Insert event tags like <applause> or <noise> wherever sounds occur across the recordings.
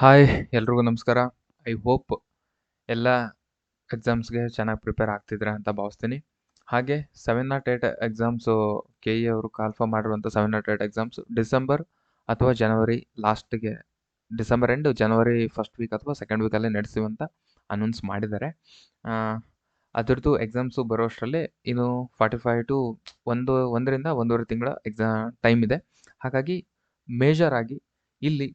Hi ಎಲ್ರಿಗೂ ನಮಸ್ಕಾರ. I hope ಎಲ್ಲ ಎಕ್ಸಾಮ್ಸ್ಗೆ ಚೆನ್ನಾಗಿ ಪ್ರಿಪೇರ್ ಆಗ್ತಿದ್ರೆ ಅಂತ ಭಾವಿಸ್ತೀನಿ. ಹಾಗೆ seven not eight exams K E ಅವರು ಕಾಲ್ಫರ್ ಮಾಡಿರುವಂಥ seven not eight exams December ಅಥವಾ ಜನವರಿ ಲಾಸ್ಟ್ಗೆ ಡಿಸೆಂಬರ್ ಎಂಡ್ ಜನವರಿ ಫಸ್ಟ್ ವೀಕ್ ಅಥವಾ ಸೆಕೆಂಡ್ ವೀಕಲ್ಲೇ ನಡೆಸಿವಂತ ಅನೌನ್ಸ್ ಮಾಡಿದ್ದಾರೆ. ಅದರದ್ದು ಎಕ್ಸಾಮ್ಸು ಬರೋಷ್ಟರಲ್ಲಿ ಇನ್ನು ಫಾರ್ಟಿ ಫೈವ್ ಟು ಒಂದು, ಒಂದರಿಂದ ಒಂದೂವರೆ ತಿಂಗಳ ಎಕ್ಸಾ ಟೈಮ್ ಇದೆ. ಹಾಗಾಗಿ ಮೇಜರ್ ಆಗಿ ಇಲ್ಲಿ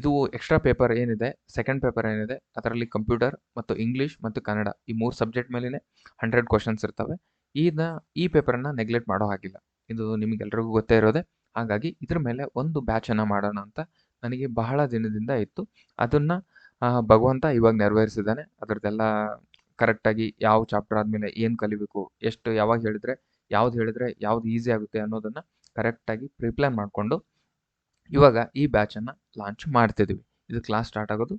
ಇದು ಎಕ್ಸ್ಟ್ರಾ ಪೇಪರ್ ಏನಿದೆ ಸೆಕೆಂಡ್ ಪೇಪರ್ ಏನಿದೆ, ಅದರಲ್ಲಿ ಕಂಪ್ಯೂಟರ್ ಮತ್ತು ಇಂಗ್ಲೀಷ್ ಮತ್ತು ಕನ್ನಡ ಈ ಮೂರು ಸಬ್ಜೆಕ್ಟ್ ಮೇಲೇ ಹಂಡ್ರೆಡ್ ಕ್ವಶನ್ಸ್ ಇರ್ತವೆ. ಇದನ್ನ ಈ ಪೇಪರನ್ನ ನೆಗ್ಲೆಕ್ಟ್ ಮಾಡೋ ಹಾಗಿಲ್ಲ. ಇದು ನಿಮಗೆಲ್ರಿಗೂ ಗೊತ್ತೇ ಇರೋದೆ. ಹಾಗಾಗಿ ಇದ್ರ ಮೇಲೆ ಒಂದು ಬ್ಯಾಚನ್ನು ಮಾಡೋಣ ಅಂತ ನನಗೆ ಬಹಳ ದಿನದಿಂದ ಇತ್ತು. ಅದನ್ನು ಭಗವಂತ ಇವಾಗ ನೆರವೇರಿಸಿದ್ದಾನೆ. ಅದರದ್ದೆಲ್ಲ ಕರೆಕ್ಟಾಗಿ ಯಾವ ಚಾಪ್ಟರ್ ಆದಮೇಲೆ ಏನು ಕಲಿಬೇಕು, ಎಷ್ಟು ಯಾವಾಗ ಹೇಳಿದ್ರೆ, ಯಾವ್ದು ಹೇಳಿದ್ರೆ ಯಾವ್ದು ಈಸಿ ಆಗುತ್ತೆ ಅನ್ನೋದನ್ನು ಕರೆಕ್ಟಾಗಿ ಪ್ರಿಪ್ಲಾನ್ ಮಾಡಿಕೊಂಡು ಇವಾಗ ಈ ಬ್ಯಾಚನ್ನು ಲಾಂಚ್ ಮಾಡ್ತಿದ್ದೀವಿ ಇದು ಕ್ಲಾಸ್ ಸ್ಟಾರ್ಟ್ ಆಗೋದು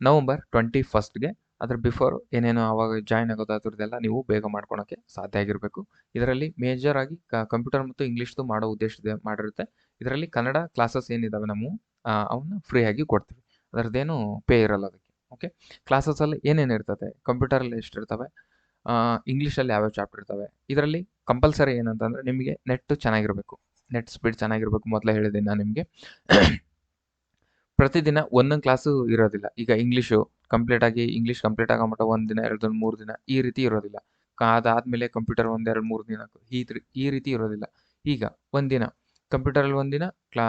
ನವಂಬರ್ ಟ್ವೆಂಟಿ ಫಸ್ಟ್ಗೆ ಅದ್ರ ಬಿಫೋರ್ ಏನೇನು ಆವಾಗ ಜಾಯ್ನ್ ಆಗೋದು ಅದ್ರದ್ದೆಲ್ಲ ನೀವು ಬೇಗ ಮಾಡ್ಕೊಳೋಕ್ಕೆ ಸಾಧ್ಯ ಆಗಿರಬೇಕು. ಇದರಲ್ಲಿ ಮೇಜರ್ ಆಗಿ ಕಂಪ್ಯೂಟರ್ ಮತ್ತು ಇಂಗ್ಲೀಷ್ದು ಮಾಡೋ ಉದ್ದೇಶದ, ಮಾಡಿರುತ್ತೆ. ಇದರಲ್ಲಿ ಕನ್ನಡ ಕ್ಲಾಸಸ್ ಏನಿದಾವೆ ನಾವು ಅವನ್ನ ಫ್ರೀಯಾಗಿ ಕೊಡ್ತೀವಿ. ಅದರದ್ದೇನು ಪೇ ಇರಲ್ಲ ಅದಕ್ಕೆ ಓಕೆ ಕ್ಲಾಸಸಲ್ಲಿ ಏನೇನು ಇರ್ತದೆ? ಕಂಪ್ಯೂಟರಲ್ಲಿ ಎಷ್ಟು ಇರ್ತವೆ? ಇಂಗ್ಲೀಷಲ್ಲಿ ಯಾವ್ಯಾವ ಚಾಪ್ಟರ್ ಇರ್ತವೆ? ಇದರಲ್ಲಿ ಕಂಪಲ್ಸರಿ ಏನಂತಂದರೆ ನಿಮಗೆ ನೆಟ್ಟು ಚೆನ್ನಾಗಿರಬೇಕು. ನೆಟ್ ಸ್ಪೀಡ್ ಚೆನ್ನಾಗಿರ್ಬೇಕು ಮೊದಲೇ ಹೇಳಿದೆ ನಾನು ನಿಮಗೆ. <coughs> ಪ್ರತಿದಿನ ಒಂದೊಂದು ಕ್ಲಾಸು ಇರೋದಿಲ್ಲ. ಈಗ ಇಂಗ್ಲೀಷು ಕಂಪ್ಲೀಟ್ ಆಗಿ ಇಂಗ್ಲೀಷ್ ಕಂಪ್ಲೀಟ್ ಆಗೋ ಮಟ್ಟ ಒಂದು ದಿನ, ಎರಡು ದಿನ, ಮೂರು ದಿನ ಈ ರೀತಿ ಇರೋದಿಲ್ಲ. ಅದಾದಮೇಲೆ ಕಂಪ್ಯೂಟರ್ ಒಂದು ಎರಡು ಮೂರು ದಿನ ಈ ಈ ರೀತಿ ಇರೋದಿಲ್ಲ. ಈಗ ಒಂದಿನ ಕಂಪ್ಯೂಟರಲ್ಲಿ ಒಂದಿನ ಕ್ಲಾ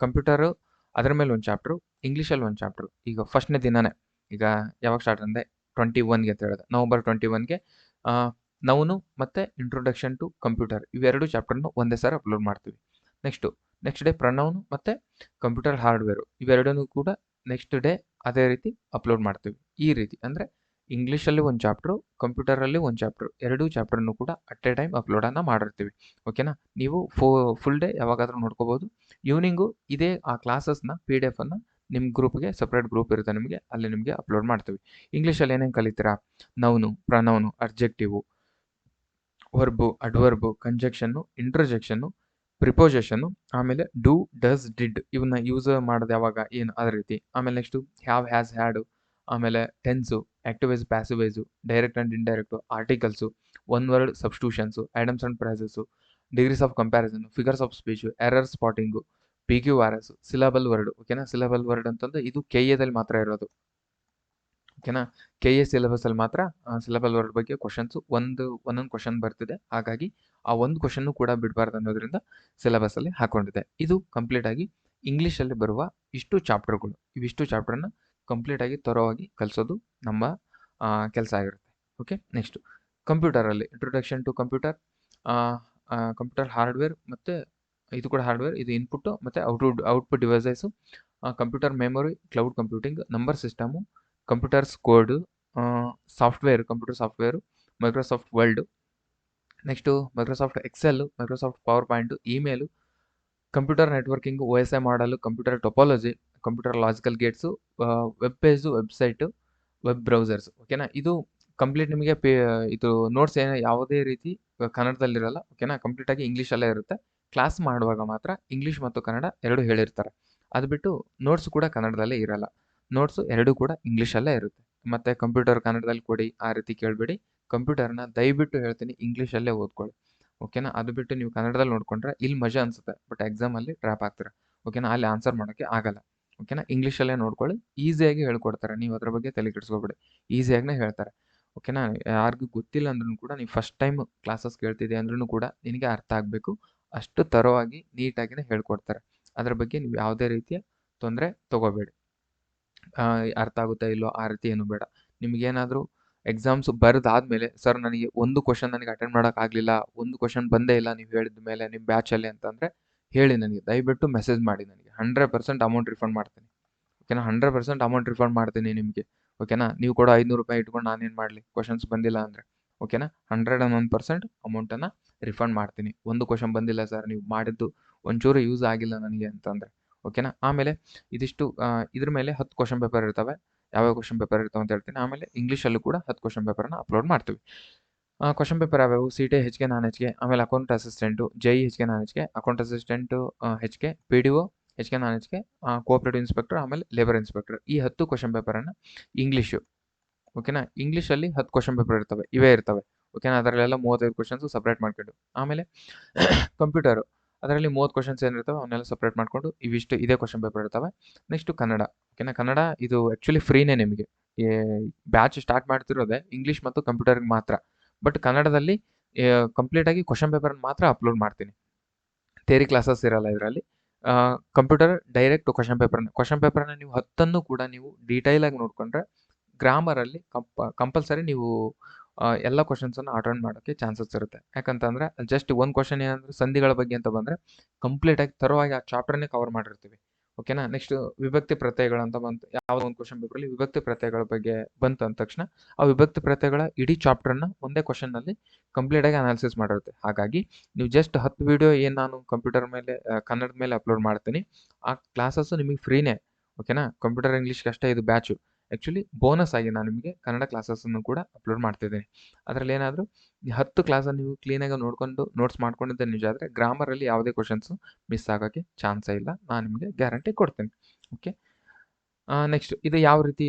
ಕಂಪ್ಯೂಟರು ಅದರ ಮೇಲೆ ಒಂದು ಚಾಪ್ಟ್ರು ಇಂಗ್ಲೀಷಲ್ಲಿ ಒಂದು ಚಾಪ್ಟ್ರು ಈಗ ಫಸ್ಟ್ನೇ ದಿನನೇ. ಈಗ ಯಾವಾಗ ಸ್ಟಾರ್ಟ್ ಅಂದರೆ ಟ್ವೆಂಟಿ ಒನ್ಗೆ ಅಂತ ಹೇಳಿದೆ. ನವಂಬರ್ ಟ್ವೆಂಟಿ ಒನ್ಗೆ ನೌನು ಮತ್ತು ಇಂಟ್ರೊಡಕ್ಷನ್ ಟು ಕಂಪ್ಯೂಟರ್ ಇವೆರಡು ಚಾಪ್ಟರ್ನು ಒಂದೇ ಸಾರಿ ಅಪ್ಲೋಡ್ ಮಾಡ್ತೀವಿ. ನೆಕ್ಸ್ಟು ನೆಕ್ಸ್ಟ್ ಡೇ ಪ್ರನೌನು ಮತ್ತು ಕಂಪ್ಯೂಟರ್ ಹಾರ್ಡ್ವೇರು ಇವೆರಡನ್ನೂ ಕೂಡ ನೆಕ್ಸ್ಟ್ ಡೇ ಅದೇ ರೀತಿ ಅಪ್ಲೋಡ್ ಮಾಡ್ತೀವಿ. ಈ ರೀತಿ ಅಂದರೆ ಇಂಗ್ಲೀಷಲ್ಲಿ ಒಂದು ಚಾಪ್ಟ್ರು ಕಂಪ್ಯೂಟರಲ್ಲಿ ಒಂದು ಚಾಪ್ಟ್ರು ಎರಡೂ ಚಾಪ್ಟರ್ನು ಕೂಡ ಅಟ್ ಎ ಟೈಮ್ ಅಪ್ಲೋಡನ್ನು ಮಾಡಿರ್ತೀವಿ. ಓಕೆನಾ ನೀವು ಫೋ ಫುಲ್ ಡೇ ಯಾವಾಗಾದರೂ ನೋಡ್ಕೋಬೋದು. ಈವ್ನಿಂಗು ಇದೇ ಆ ಕ್ಲಾಸಸ್ನ ಪಿ ಡಿ ಎಫನ್ನು ನಿಮ್ಮ ಗ್ರೂಪ್ಗೆ ಸಪ್ರೇಟ್ ಗ್ರೂಪ್ ಇರುತ್ತೆ ನಿಮಗೆ, ಅಲ್ಲಿ ನಿಮಗೆ ಅಪ್ಲೋಡ್ ಮಾಡ್ತೀವಿ. ಇಂಗ್ಲೀಷಲ್ಲಿ ಏನೇನು ಕಲಿತೀರಾ? ನೌನು ಪ್ರನೌನು ಅಬ್ಜೆಕ್ಟಿವು ವರ್ಬು ಅಡ್ವರ್ಬು ಕಂಜಕ್ಷನ್ನು ಇಂಟ್ರಜೆಕ್ಷನ್ನು ಪ್ರಿಪೋಸೇಷನ್ನು ಆಮೇಲೆ ಡೂ ಡಸ್ ಡಿಡ್ ಇವನ್ನ ಯೂಸ್ ಮಾಡೋದು ಯಾವಾಗ, ಏನು ಅದೇ ರೀತಿ. ಆಮೇಲೆ ನೆಕ್ಸ್ಟು ಹ್ಯಾವ್ ಹ್ಯಾಸ್ ಹ್ಯಾಡು ಆಮೇಲೆ tense active voice passive voice direct and indirect articles one word substitutions idioms and phrases degrees of comparison figures of speech error spotting P Q R S syllable word ಓಕೆನಾ syllable word ಅಂತಂದ್ರೆ ಇದು K ಎದಲ್ಲಿ ಮಾತ್ರ ಇರೋದು. ಓಕೆನಾ? K A ಸಿಲೆಬಸಲ್ಲಿ ಮಾತ್ರ syllabus word ಬಗ್ಗೆ questions ಒಂದು, ಒಂದೊಂದು ಕ್ವಶನ್ ಬರ್ತಿದೆ. ಹಾಗಾಗಿ ಆ ಒಂದು ಕ್ವಶನ್ನು ಕೂಡ ಬಿಡಬಾರ್ದು ಅನ್ನೋದ್ರಿಂದ ಸಿಲೆಬಸಲ್ಲಿ ಹಾಕೊಂಡಿದೆ ಇದು ಕಂಪ್ಲೀಟ್ ಆಗಿ ಇಂಗ್ಲೀಷಲ್ಲಿ ಬರುವ ಇಷ್ಟು ಚಾಪ್ಟರ್ಗಳು ಇವಿಷ್ಟು ಚಾಪ್ಟರ್ನ ಕಂಪ್ಲೀಟಾಗಿ ತರೋವಾಗಿ ಕಲಿಸೋದು ನಮ್ಮ ಕೆಲಸ ಆಗಿರುತ್ತೆ. Okay next ಕಂಪ್ಯೂಟರಲ್ಲಿ introduction to computer computer hardware ಮತ್ತು ಇದು ಕೂಡ ಹಾರ್ಡ್ವೇರ್ ಇದು ಇನ್ಪುಟ್ ಮತ್ತು output devices computer memory cloud computing number system computers code software, computer software, Microsoft Word, next Microsoft Excel Microsoft power point, email, computer networking O S I model, computer topology, computer logical gates web page, website, web browsers, ಓಕೆನಾ? ಇದು complete ನಿಮಗೆ pay, ಇದು notes ಏನೋ ಯಾವುದೇ ರೀತಿ ಕನ್ನಡದಲ್ಲಿರಲ್ಲ, ಓಕೆನಾ? ಕಂಪ್ಲೀಟಾಗಿ ಇಂಗ್ಲೀಷಲ್ಲೇ ಇರುತ್ತೆ. ಕ್ಲಾಸ್ ಮಾಡುವಾಗ ಮಾತ್ರ ಇಂಗ್ಲೀಷ್ ಮತ್ತು ಕನ್ನಡ ಎರಡು ಹೇಳಿರ್ತಾರೆ. ಅದು ಬಿಟ್ಟು ನೋಟ್ಸ್ ಕೂಡ ಕನ್ನಡದಲ್ಲೇ ಇರಲ್ಲ. ನೋಟ್ಸು ಎರಡೂ ಕೂಡ ಇಂಗ್ಲೀಷಲ್ಲೇ ಇರುತ್ತೆ. ಮತ್ತು ಕಂಪ್ಯೂಟರ್ ಕನ್ನಡದಲ್ಲಿ ಕೊಡಿ, ಆ ರೀತಿ ಕೇಳಬೇಡಿ. ಕಂಪ್ಯೂಟರ್ನ ದಯವಿಟ್ಟು ಹೇಳ್ತೀನಿ ಇಂಗ್ಲೀಷಲ್ಲೇ ಓದ್ಕೊಳ್ಳಿ. ಓಕೆನಾ ಅದು ಬಿಟ್ಟು ನೀವು ಕನ್ನಡದಲ್ಲಿ ನೋಡ್ಕೊಂಡ್ರೆ ಇಲ್ಲಿ ಮಜಾ ಅನಿಸುತ್ತೆ ಬಟ್ ಎಕ್ಸಾಮಲ್ಲಿ ಟ್ರ್ಯಾಪ್ ಆಗ್ತೀರ. ಓಕೆನಾ ಅಲ್ಲಿ ಆನ್ಸರ್ ಮಾಡೋಕ್ಕೆ ಆಗಲ್ಲ. ಓಕೆನಾ ಇಂಗ್ಲೀಷಲ್ಲೇ ನೋಡ್ಕೊಳ್ಳಿ. ಈಸಿಯಾಗಿ ಹೇಳ್ಕೊಡ್ತಾರೆ. ನೀವು ಅದ್ರ ಬಗ್ಗೆ ತಲೆ ಕೆಡಿಸ್ಕೊಬೇಡಿ. ಈಸಿಯಾಗಿನೇ ಹೇಳ್ತಾರೆ. ಓಕೆನಾ ಯಾರಿಗೂ ಗೊತ್ತಿಲ್ಲ ಅಂದ್ರೂ ಕೂಡ ನೀವು ಫಸ್ಟ್ ಟೈಮ್ ಕ್ಲಾಸಸ್ ಕೇಳ್ತಿದ್ದೆ ಅಂದ್ರೂ ಕೂಡ ನಿನಗೆ ಅರ್ಥ ಆಗಬೇಕು. ಅಷ್ಟು ತರವಾಗಿ ನೀಟಾಗಿನೇ ಹೇಳ್ಕೊಡ್ತಾರೆ. ಅದ್ರ ಬಗ್ಗೆ ನೀವು ಯಾವುದೇ ರೀತಿಯ ತೊಂದರೆ ತಗೋಬೇಡಿ. ಅರ್ಥ ಆಗುತ್ತಾ ಇಲ್ಲೋ ಆ ರೀತಿ ಏನು ಬೇಡ. ನಿಮಗೇನಾದರೂ ಎಕ್ಸಾಮ್ಸ್ ಬರೆದಾದ್ಮೇಲೆ ಸರ್ ನನಗೆ ಒಂದು ಕ್ವಶನ್ ನನಗೆ ಅಟೆಂಡ್ ಮಾಡೋಕ್ಕಾಗಲಿಲ್ಲ ಒಂದು ಕ್ವಶನ್ ಬಂದೇ ಇಲ್ಲ ನೀವು ಹೇಳಿದ ಮೇಲೆ ನಿಮ್ಮ ಬ್ಯಾಚಲ್ಲಿ ಅಂತಂದರೆ ಹೇಳಿ ನನಗೆ, ದಯವಿಟ್ಟು ಮೆಸೇಜ್ ಮಾಡಿ ನನಗೆ. ಹಂಡ್ರೆಡ್ ಪರ್ಸೆಂಟ್ ಅಮೌಂಟ್ ರಿಫಂಡ್ ಮಾಡ್ತೀನಿ. ಓಕೆನಾ ಹಂಡ್ರೆಡ್ ಪರ್ಸೆಂಟ್ ಅಮೌಂಟ್ ರಿಫಂಡ್ ಮಾಡ್ತೀನಿ ನಿಮಗೆ. ಓಕೆನಾ ನೀವು ಕೂಡ ಐದುನೂರು ರೂಪಾಯಿ ಇಟ್ಕೊಂಡು ನಾನೇನು ಮಾಡಲಿ? ಕ್ವಶನ್ಸ್ ಬಂದಿಲ್ಲ ಅಂದರೆ. ಓಕೆನಾ ಹಂಡ್ರೆಡ್ ಆ್ಯಂಡ್ ಒನ್ ಪರ್ಸೆಂಟ್ ಅಮೌಂಟನ್ನು ರಿಫಂಡ್ ಮಾಡ್ತೀನಿ. ಒಂದು ಕ್ವಶನ್ ಬಂದಿಲ್ಲ ಸರ್ ನೀವು ಮಾಡಿದ್ದು ಒಂಚೂರು ಯೂಸ್ ಆಗಿಲ್ಲ ನನಗೆ ಅಂತಂದರೆ. ಓಕೆನಾ ಆಮೇಲೆ ಇದಿಷ್ಟು ಇದರ ಮೇಲೆ ಹತ್ತು ಕ್ವಶನ್ ಪೇಪರ್ ಇರ್ತವೆ. ಯಾವ್ಯಾವ ಕ್ವಶನ್ ಪೇಪರ್ ಇರ್ತವೆ ಅಂತ ಹೇಳ್ತೀನಿ. ಆಮೇಲೆ ಇಂಗ್ಲೀಷಲ್ಲೂ ಕೂಡ ಹತ್ತು ಕ್ವಶನ್ ಪೇಪರನ್ನು ಅಪ್ಲೋಡ್ ಮಾಡ್ತೀವಿ. ಕ್ವಶನ್ ಪೇಪರ್ ಯಾವ್ಯಾವು? C T H K non H K ಆಮೇಲೆ ಅಕೌಂಟ್ ಅಸಿಸ್ಟೆಂಟು ಜೈ ಹೆಚ್ಗೆ ನಾನ್ ಹೆಚ್ಗೆ account assistant H K P D O ಹೆಚ್ಗೆ ನಾನ್ ಹೆಚ್ಗೆ ಕೋಆಪರೇಟಿವ್ ಇನ್ಸ್ಪೆಕ್ಟರ್ ಆಮೇಲೆ ಲೇಬರ್ ಇನ್ಸ್ಪೆಕ್ಟರ್ ಈ ಹತ್ತು ಕ್ವಶನ್ ಪೇಪರನ್ನು ಇಂಗ್ಲೀಷು ಓಕೆನಾ ಇಂಗ್ಲೀಷಲ್ಲಿ ಹತ್ತು ಕ್ವಶನ್ ಪೇಪರ್ ಇರ್ತವೆ. ಇವೇ ಇರ್ತವೆ. ಓಕೆನಾ ಅದರಲ್ಲೆಲ್ಲ ಮೂವತ್ತೈದು ಕ್ವಶನ್ಸು ಸಪ್ರೇಟ್ ಮಾಡ್ಕೊಂಡು. ಆಮೇಲೆ <coughs> ಕಂಪ್ಯೂಟರು ಅದರಲ್ಲಿ ಮೂವತ್ತು ಕ್ವಶನ್ಸ್ ಏನಿರ್ತವೆ ಅವನ್ನೆಲ್ಲ ಸಪ್ರೇಟ್ ಮಾಡಿಕೊಂಡು ಇವಿಷ್ಟು ಇದೇ ಕ್ವಶನ್ ಪೇಪರ್ ಇರ್ತವೆ ನೆಕ್ಸ್ಟು ಕನ್ನಡ. ಓಕೆನಾ ಕನ್ನಡ ಇದು ಆ್ಯಕ್ಚುಲಿ ಫ್ರೀನೇ ನಿಮಗೆ. ಬ್ಯಾಚ್ ಸ್ಟಾರ್ಟ್ ಮಾಡ್ತಿರೋದೇ ಇಂಗ್ಲೀಷ್ ಮತ್ತು ಕಂಪ್ಯೂಟರ್ಗೆ ಮಾತ್ರ. ಬಟ್ ಕನ್ನಡದಲ್ಲಿ ಕಂಪ್ಲೀಟಾಗಿ ಕ್ವಶನ್ ಪೇಪರ್ ಮಾತ್ರ ಅಪ್ಲೋಡ್ ಮಾಡ್ತೀನಿ. ಥೇರಿ ಕ್ಲಾಸಸ್ ಇರಲ್ಲ ಇದರಲ್ಲಿ. ಕಂಪ್ಯೂಟರ್ ಡೈರೆಕ್ಟ್ ಕ್ವಶನ್ ಪೇಪರ್ನ ಕ್ವಶನ್ ಪೇಪರ್ನ ನೀವು ಹತ್ತನ್ನು ಕೂಡ ನೀವು ಡೀಟೈಲಾಗಿ ನೋಡಿಕೊಂಡ್ರೆ ಗ್ರಾಮರಲ್ಲಿ ಕಂಪ ಕಂಪಲ್ಸರಿ ನೀವು ಎಲ್ಲ ಕ್ವಶನ್ಸನ್ನು ಅಟೆಂಡ್ ಮಾಡೋಕ್ಕೆ ಚಾನ್ಸಸ್ ಇರುತ್ತೆ. ಯಾಕಂತಂದರೆ ಜಸ್ಟ್ ಒಂದು ಕ್ವಶನ್ ಏನಂದ್ರೆ ಸಂಧಿಗಳ ಬಗ್ಗೆ ಅಂತ ಬಂದರೆ ಕಂಪ್ಲೀಟಾಗಿ ತರವಾಗಿ ಆ ಚಾಪ್ಟರ್ನೇ ಕವರ್ ಮಾಡಿರ್ತೀವಿ. ಓಕೆನಾ ನೆಕ್ಸ್ಟ್ ವಿಭಕ್ತಿ ಪ್ರತ್ಯಯಗಳಂತ ಬಂತು ಯಾವ ಒಂದು ಕ್ವಶನ್ ಪೇಪರಲ್ಲಿ ವಿಭಕ್ತಿ ಪ್ರತ್ಯಯಗಳ ಬಗ್ಗೆ ಬಂತು ಅಂದ ತಕ್ಷಣ, ಆ ವಿಭಕ್ತಿ ಪ್ರತ್ಯಯಗಳ ಇಡೀ ಚಾಪ್ಟರ್ನ ಒಂದೇ ಕ್ವಶನ್ನಲ್ಲಿ ಕಂಪ್ಲೀಟಾಗಿ ಅನಾಲಿಸಿಸ್ ಮಾಡಿರುತ್ತೆ. ಹಾಗಾಗಿ, ನೀವು ಜಸ್ಟ್ ಹತ್ತು ವಿಡಿಯೋ ಏನು ನಾನು ಕಂಪ್ಯೂಟರ್ ಮೇಲೆ ಕನ್ನಡದ ಮೇಲೆ ಅಪ್ಲೋಡ್ ಮಾಡ್ತೀನಿ, ಆ ಕ್ಲಾಸಸ್ಸು ನಿಮಗೆ ಫ್ರೀನೇ ಓಕೆನಾ ಕಂಪ್ಯೂಟರ್ ಇಂಗ್ಲೀಷ್ಗೆ ಅಷ್ಟೇ ಇದು ಬ್ಯಾಚು ಆ್ಯಕ್ಚುಲಿ ಬೋನಸ್ ಆಗಿ ನಾನು ನಿಮಗೆ ಕನ್ನಡ ಕ್ಲಾಸಸ್ಸನ್ನು ಕೂಡ ಅಪ್ಲೋಡ್ ಮಾಡ್ತಿದ್ದೀನಿ. ಅದರಲ್ಲಿ ಏನಾದರೂ ಹತ್ತು ಕ್ಲಾಸನ್ನು ನೀವು ಕ್ಲೀನಾಗಿ ನೋಡ್ಕೊಂಡು ನೋಟ್ಸ್ ಮಾಡ್ಕೊಂಡಿದ್ದೆ ನಿಜ ಆದರೆ ಗ್ರಾಮರಲ್ಲಿ ಯಾವುದೇ ಕ್ವಶನ್ಸು ಮಿಸ್ ಆಗೋಕ್ಕೆ ಚಾನ್ಸೇ ಇಲ್ಲ. ನಾನು ನಿಮಗೆ ಗ್ಯಾರಂಟಿ ಕೊಡ್ತೀನಿ. ಓಕೆ ನೆಕ್ಸ್ಟ್ ಇದು ಯಾವ ರೀತಿ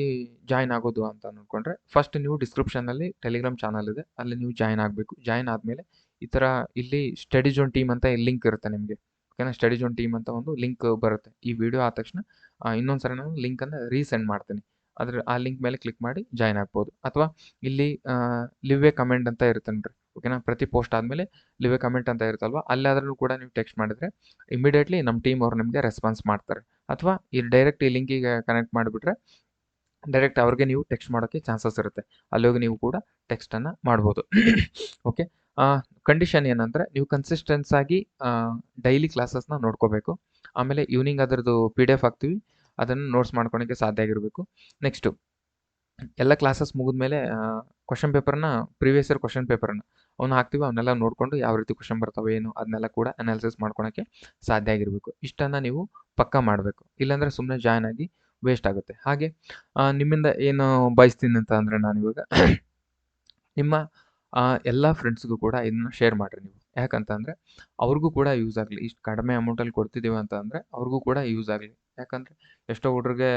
ಜಾಯ್ನ್ ಆಗೋದು ಅಂತ ನೋಡಿಕೊಂಡ್ರೆ ಫಸ್ಟ್ ನೀವು ಡಿಸ್ಕ್ರಿಪ್ಷನಲ್ಲಿ ಟೆಲಿಗ್ರಾಮ್ ಚಾನಲ್ ಇದೆ. ಅಲ್ಲಿ ನೀವು ಜಾಯ್ನ್ ಆಗಬೇಕು. ಜಾಯ್ನ್ ಆದಮೇಲೆ ಈ ಥರ ಇಲ್ಲಿ ಸ್ಟಡಿ ಜೋನ್ ಟೀಮ್ ಅಂತ ಲಿಂಕ್ ಇರುತ್ತೆ ನಿಮಗೆ. ಓಕೆನಾ ಸ್ಟಡಿ ಜೋನ್ ಟೀಮ್ ಅಂತ ಒಂದು ಲಿಂಕ್ ಬರುತ್ತೆ. ಈ ವಿಡಿಯೋ ಆದ ತಕ್ಷಣ ಇನ್ನೊಂದು ಸರಿ ನಾನು ಲಿಂಕನ್ನು ರೀಸೆಂಡ್ ಮಾಡ್ತೀನಿ. ಅದ್ರ ಆ ಲಿಂಕ್ ಮೇಲೆ ಕ್ಲಿಕ್ ಮಾಡಿ ಜಾಯ್ನ್ ಆಗ್ಬೋದು. ಅಥವಾ ಇಲ್ಲಿ ಲಿವ್ ಎ ಕಮೆಂಟ್ ಅಂತ ಇರುತ್ತೆ ನೋಡ್ರಿ. ಓಕೆನಾ ಪ್ರತಿ ಪೋಸ್ಟ್ ಆದಮೇಲೆ ಲಿವ್ ಎ ಕಮೆಂಟ್ ಅಂತ ಇರುತ್ತಲ್ವ? ಅಲ್ಲಾದ್ರೂ ಕೂಡ ನೀವು ಟೆಕ್ಸ್ಟ್ ಮಾಡಿದ್ರೆ ಇಮಿಡಿಯೇಟ್ಲಿ ನಮ್ಮ ಟೀಮ್ ಅವ್ರು ನಿಮಗೆ ರೆಸ್ಪಾನ್ಸ್ ಮಾಡ್ತಾರೆ. ಅಥವಾ ಈ ಡೈರೆಕ್ಟ್ ಈ ಲಿಂಕಿಗೆ ಕನೆಕ್ಟ್ ಮಾಡಿಬಿಟ್ರೆ ಡೈರೆಕ್ಟ್ ಅವ್ರಿಗೆ ನೀವು ಟೆಕ್ಸ್ಟ್ ಮಾಡೋಕ್ಕೆ ಚಾನ್ಸಸ್ ಇರುತ್ತೆ. ಅಲ್ಲಿ ಹೋಗಿ ನೀವು ಕೂಡ ಟೆಕ್ಸ್ಟನ್ನು ಮಾಡ್ಬೋದು. ಓಕೆ ಕಂಡೀಷನ್ ಏನಂದರೆ ನೀವು ಕನ್ಸಿಸ್ಟೆನ್ಸ್ ಆಗಿ ಡೈಲಿ ಕ್ಲಾಸಸ್ನ ನೋಡ್ಕೋಬೇಕು. ಆಮೇಲೆ ಈವ್ನಿಂಗ್ ಅದರದ್ದು ಪಿ ಡಿ ಎಫ್ ಹಾಕ್ತೀವಿ. ಅದನ್ನು ನೋಟ್ಸ್ ಮಾಡ್ಕೊಳಕ್ಕೆ ಸಾಧ್ಯ ಆಗಿರಬೇಕು. ನೆಕ್ಸ್ಟು ಎಲ್ಲ ಕ್ಲಾಸಸ್ ಮುಗಿದ್ಮೇಲೆ ಕ್ವಶನ್ ಪೇಪರ್ನ ಪ್ರೀವಿಯಸ್ ಇಯರ್ ಕ್ವಶನ್ ಪೇಪರ್ನ ಅವ್ನು ಹಾಕ್ತೀವಿ ಅವನ್ನೆಲ್ಲ ನೋಡಿಕೊಂಡು ಯಾವ ರೀತಿ ಕ್ವಶನ್ ಬರ್ತಾವೆ ಏನು ಅದನ್ನೆಲ್ಲ ಕೂಡ ಅನಾಲಿಸಿಸ್ ಮಾಡ್ಕೊಳಕ್ಕೆ ಸಾಧ್ಯ ಆಗಿರಬೇಕು. ಇಷ್ಟನ್ನು ನೀವು ಪಕ್ಕ ಮಾಡಬೇಕು. ಇಲ್ಲಾಂದರೆ ಸುಮ್ಮನೆ ಜಾಯ್ನ್ ಆಗಿ ವೇಸ್ಟ್ ಆಗುತ್ತೆ. ಹಾಗೆ ನಿಮ್ಮಿಂದ ಏನು ಬಯಸ್ತೀನಿ ಅಂತ ಅಂದರೆ ನಾನು ಇವಾಗ ನಿಮ್ಮ ಎಲ್ಲ ಫ್ರೆಂಡ್ಸ್ಗೂ ಕೂಡ ಇದನ್ನ ಶೇರ್ ಮಾಡಿರಿ ನೀವು. ಯಾಕಂತಂದರೆ ಅವ್ರಿಗೂ ಕೂಡ ಯೂಸ್ ಆಗಲಿ. ಇಷ್ಟು ಕಡಿಮೆ ಅಮೌಂಟಲ್ಲಿ ಕೊಡ್ತಿದ್ದೀವಿ ಅಂತ ಅಂದರೆ ಅವ್ರಿಗೂ ಕೂಡ ಯೂಸ್ ಆಗಲಿ. ಯಾಕಂದರೆ ಎಷ್ಟೋ ಹುಡುಗರಿಗೆ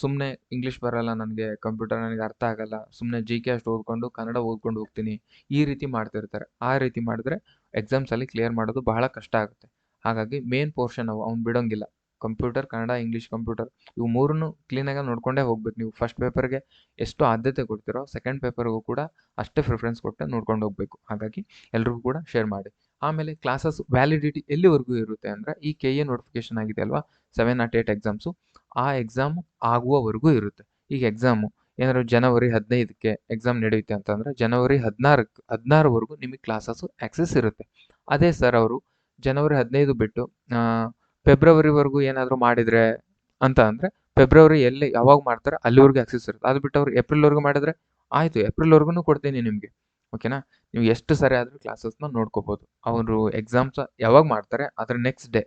ಸುಮ್ಮನೆ ಇಂಗ್ಲೀಷ್ ಬರಲ್ಲ ನನಗೆ ಕಂಪ್ಯೂಟರ್ ನನಗೆ ಅರ್ಥ ಆಗಲ್ಲ. ಸುಮ್ಮನೆ ಜಿ ಕೆ ಅಷ್ಟು ಓದ್ಕೊಂಡು, ಕನ್ನಡ ಓದ್ಕೊಂಡು ಹೋಗ್ತೀನಿ. ಈ ರೀತಿ ಮಾಡ್ತಿರ್ತಾರೆ. ಆ ರೀತಿ ಮಾಡಿದ್ರೆ ಎಕ್ಸಾಮ್ಸಲ್ಲಿ ಕ್ಲಿಯರ್ ಮಾಡೋದು ಬಹಳ ಕಷ್ಟ ಆಗುತ್ತೆ. ಹಾಗಾಗಿ ಮೇನ್ ಪೋರ್ಷನ್ ಅವು, ಅವ್ನು ಬಿಡೋಂಗಿಲ್ಲ. ಕಂಪ್ಯೂಟರ್, ಕನ್ನಡ, ಇಂಗ್ಲೀಷ್ ಕಂಪ್ಯೂಟರ್, ಇವು ಮೂರನ್ನು ಕ್ಲೀನಾಗಿ ನೋಡ್ಕೊಂಡೇ ಹೋಗ್ಬೇಕು ನೀವು. ಫಸ್ಟ್ ಪೇಪರ್ಗೆ ಎಷ್ಟು ಆದ್ಯತೆ ಕೊಡ್ತೀರೋ ಸೆಕೆಂಡ್ ಪೇಪರ್ಗೂ ಕೂಡ ಅಷ್ಟೇ ಪ್ರಿಫರೆನ್ಸ್ ಕೊಟ್ಟು ನೋಡ್ಕೊಂಡು ಹೋಗಬೇಕು. ಹಾಗಾಗಿ ಎಲ್ರಿಗೂ ಕೂಡ ಶೇರ್ ಮಾಡಿ. ಆಮೇಲೆ ಕ್ಲಾಸಸ್ ವ್ಯಾಲಿಡಿಟಿ ಎಲ್ಲಿವರೆಗೂ ಇರುತ್ತೆ ಅಂದರೆ ಈ ಕೆ ಎ ನೋಟಿಫಿಕೇಶನ್ ಆಗಿದೆ ಅಲ್ವಾ? ಸೆವೆನ್ ನಾಟ್ ಏಟ್ ಎಕ್ಸಾಮ್ಸು ಆ ಎಕ್ಸಾಮ್ ಆಗುವವರೆಗೂ ಇರುತ್ತೆ. ಈಗ ಎಕ್ಸಾಮು ಏನಾದ್ರು ಜನವರಿ ಹದಿನೈದಕ್ಕೆ ಎಕ್ಸಾಮ್ ನಡೆಯುತ್ತೆ ಅಂತಂದರೆ ಜನವರಿ ಹದಿನಾರಕ್ಕೆ ಹದಿನಾರವರೆಗೂ ನಿಮಗೆ ಕ್ಲಾಸಸ್ಸು ಆ್ಯಕ್ಸೆಸ್ ಇರುತ್ತೆ. ಅದೇ ಸರ್ ಅವರು ಜನವರಿ ಹದಿನೈದು ಬಿಟ್ಟು ಫೆಬ್ರವರಿವರೆಗೂ ಏನಾದರೂ ಮಾಡಿದರೆ ಅಂತ ಅಂದರೆ ಫೆಬ್ರವರಿ ಎಲ್ಲಿ ಯಾವಾಗ ಮಾಡ್ತಾರೆ ಅಲ್ಲಿವರೆಗೂ ಆಕ್ಸೆಸ್ ಇರುತ್ತೆ. ಅದು ಬಿಟ್ಟು ಅವ್ರು ಏಪ್ರಿಲ್ವರೆಗೂ ಮಾಡಿದ್ರೆ ಆಯಿತು, ಏಪ್ರಿಲ್ವರೆಗೂ ಕೊಡ್ತೀನಿ ನಿಮಗೆ. ಓಕೆನಾ ನೀವು ಎಷ್ಟು ಸರಿ ಆದರೂ ಕ್ಲಾಸಸ್ನ ನೋಡ್ಕೋಬೋದು. ಅವರು ಎಕ್ಸಾಮ್ಸ್ ಯಾವಾಗ ಮಾಡ್ತಾರೆ ಅದರ ನೆಕ್ಸ್ಟ್ ಡೇ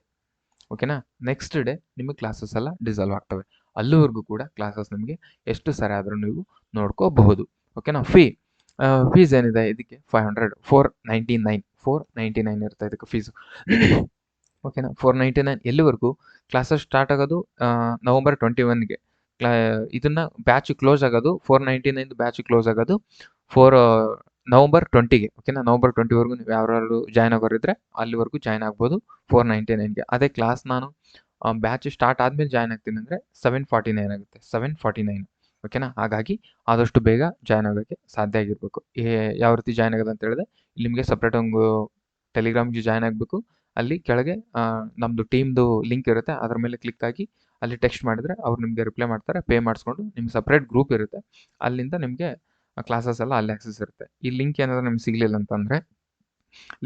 ಓಕೆನಾ ನೆಕ್ಸ್ಟ್ ಡೇ ನಿಮಗೆ ಕ್ಲಾಸಸ್ ಎಲ್ಲ ಡಿಸಾಲ್ವ್ ಆಗ್ತವೆ. ಅಲ್ಲಿವರೆಗೂ ಕೂಡ ಕ್ಲಾಸಸ್ ನಿಮಗೆ ಎಷ್ಟು ಸರಿ ಆದರೂ ನೀವು ನೋಡ್ಕೋಬಹುದು. ಓಕೆನಾ ಫೀ ಫೀಸ್ ಏನಿದೆ ಇದಕ್ಕೆ? Five hundred four ninety nine four ninety nine ಇರುತ್ತೆ ಇದಕ್ಕೆ ಫೀಸು ಓಕೆನಾ ಫೋರ್ ನೈಂಟಿ ನೈನ್ ಎಲ್ಲಿವರೆಗೂ ಕ್ಲಾಸಸ್ ಸ್ಟಾರ್ಟ್ ಆಗೋದು ನವಂಬರ್ ಟ್ವೆಂಟಿ ಒನ್ಗೆ ಕ್ಲಾ ಇದನ್ನು ಬ್ಯಾಚ್ ಕ್ಲೋಸ್ ಆಗೋದು four ninety nine batch close ಆಗೋದು ಫೋರ್ ನವಂಬರ್ ಟ್ವೆಂಟಿಗೆ ಓಕೆನಾ ನವಂಬರ್ ಟ್ವೆಂಟಿವರೆಗೂ ನೀವು ಯಾರು ಜಾಯ್ನ್ ಆಗೋರಿದ್ರೆ ಅಲ್ಲಿವರೆಗೂ ಜಾಯ್ನ್ ಆಗ್ಬೋದು ಫೋರ್ ನೈಂಟಿ ನೈನ್ಗೆ ಅದೇ ಕ್ಲಾಸ್ ನಾನು ಬ್ಯಾಚ್ ಸ್ಟಾರ್ಟ್ ಆದಮೇಲೆ ಜಾಯ್ನ್ ಆಗ್ತೀನಿ ಅಂದರೆ ಸೆವೆನ್ ಫಾರ್ಟಿ ನೈನ್ ಆಗುತ್ತೆ ಸೆವೆನ್ ಫಾರ್ಟಿ ನೈನ್ ಓಕೆನಾ ಹಾಗಾಗಿ ಆದಷ್ಟು ಬೇಗ ಜಾಯ್ನ್ ಆಗೋಕ್ಕೆ ಸಾಧ್ಯ ಆಗಿರಬೇಕು. ಯಾವ ರೀತಿ ಜಾಯ್ನ್ ಆಗೋದು ಅಂತ ಹೇಳಿದ್ರೆ, ಇಲ್ಲಿ ನಿಮಗೆ ಸಪ್ರೇಟ್ ಒಂದು ಟೆಲಿಗ್ರಾಮ್ಗೆ ಜಾಯ್ನ್ ಆಗಬೇಕು ಅಲ್ಲಿ ಕೆಳಗೆ ನಮ್ಮದು ಟೀಮ್ದು ಲಿಂಕ್ ಇರುತ್ತೆ. ಅದ್ರ ಮೇಲೆ ಕ್ಲಿಕ್ ಆಗಿ ಅಲ್ಲಿ ಟೆಕ್ಸ್ಟ್ ಮಾಡಿದರೆ ಅವ್ರು ನಿಮಗೆ ರಿಪ್ಲೈ ಮಾಡ್ತಾರೆ, ಪೇ ಮಾಡಿಸ್ಕೊಂಡು ನಿಮ್ಗೆ ಸಪ್ರೇಟ್ ಗ್ರೂಪ್ ಇರುತ್ತೆ. ಅಲ್ಲಿಂದ ನಿಮಗೆ ಕ್ಲಾಸಸ್ ಎಲ್ಲ ಅಲ್ಲಿ ಆಕ್ಸೆಸ್ ಇರುತ್ತೆ. ಈ ಲಿಂಕ್ ಏನಾದರೂ ನಿಮ್ಗೆ ಸಿಗಲಿಲ್ಲ ಅಂತಂದರೆ,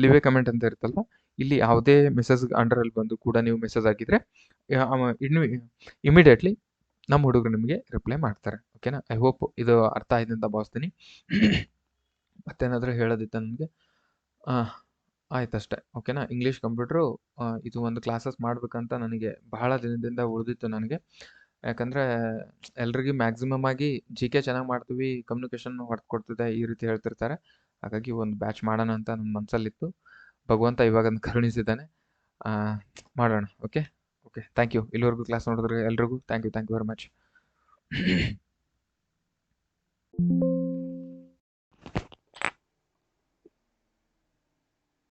ಲಿವೇ ಕಮೆಂಟ್ ಅಂತ ಇರುತ್ತಲ್ವ, ಇಲ್ಲಿ ಯಾವುದೇ ಮೆಸೇಜ್ ಅಂಡರಲ್ಲಿ ಬಂದು ಕೂಡ ನೀವು ಮೆಸೇಜ್ ಹಾಕಿದರೆ ಇನ್ನು ಇಮಿಡಿಯೇಟ್ಲಿ ನಮ್ಮ ಹುಡುಗರು ನಿಮಗೆ ರಿಪ್ಲೈ ಮಾಡ್ತಾರೆ. ಓಕೆನಾ? ಐ ಹೋಪ್ ಇದು ಅರ್ಥ ಆಯ್ತು ಅಂತ ಭಾವಿಸ್ತೀನಿ. ಮತ್ತೇನಾದರೂ ಹೇಳೋದಿತ್ತ ನನಗೆ ಆಯ್ತಷ್ಟೇ. ಓಕೆನಾ? ಇಂಗ್ಲೀಷ್ ಕಂಪ್ಯೂಟ್ರು ಇದು ಒಂದು ಕ್ಲಾಸಸ್ ಮಾಡಬೇಕಂತ ನನಗೆ ಬಹಳ ದಿನದಿಂದ ಉಳಿದಿತ್ತು ನನಗೆ. ಯಾಕಂದರೆ ಎಲ್ರಿಗೂ ಮ್ಯಾಕ್ಸಿಮಮ್ ಆಗಿ ಜಿ ಕೆ ಚೆನ್ನಾಗಿ ಮಾಡ್ತೀವಿ ಕಮ್ಯುನಿಕೇಷನ್ ಹೊಡೆದು ಕೊಡ್ತಿದೆ ಈ ರೀತಿ ಹೇಳ್ತಿರ್ತಾರೆ. ಹಾಗಾಗಿ ಒಂದು ಬ್ಯಾಚ್ ಮಾಡೋಣ ಅಂತ ನನ್ನ ಮನಸ್ಸಲ್ಲಿತ್ತು ಭಗವಂತ ಇವಾಗ ಕರುಣಿಸಿದ್ದಾನೆ. ಮಾಡೋಣ, okay? Okay okay thank you ಇಲ್ಲಿವರೆಗೂ ಕ್ಲಾಸ್ ನೋಡಿದ್ರೆ ಎಲ್ರಿಗೂ thank you thank you very much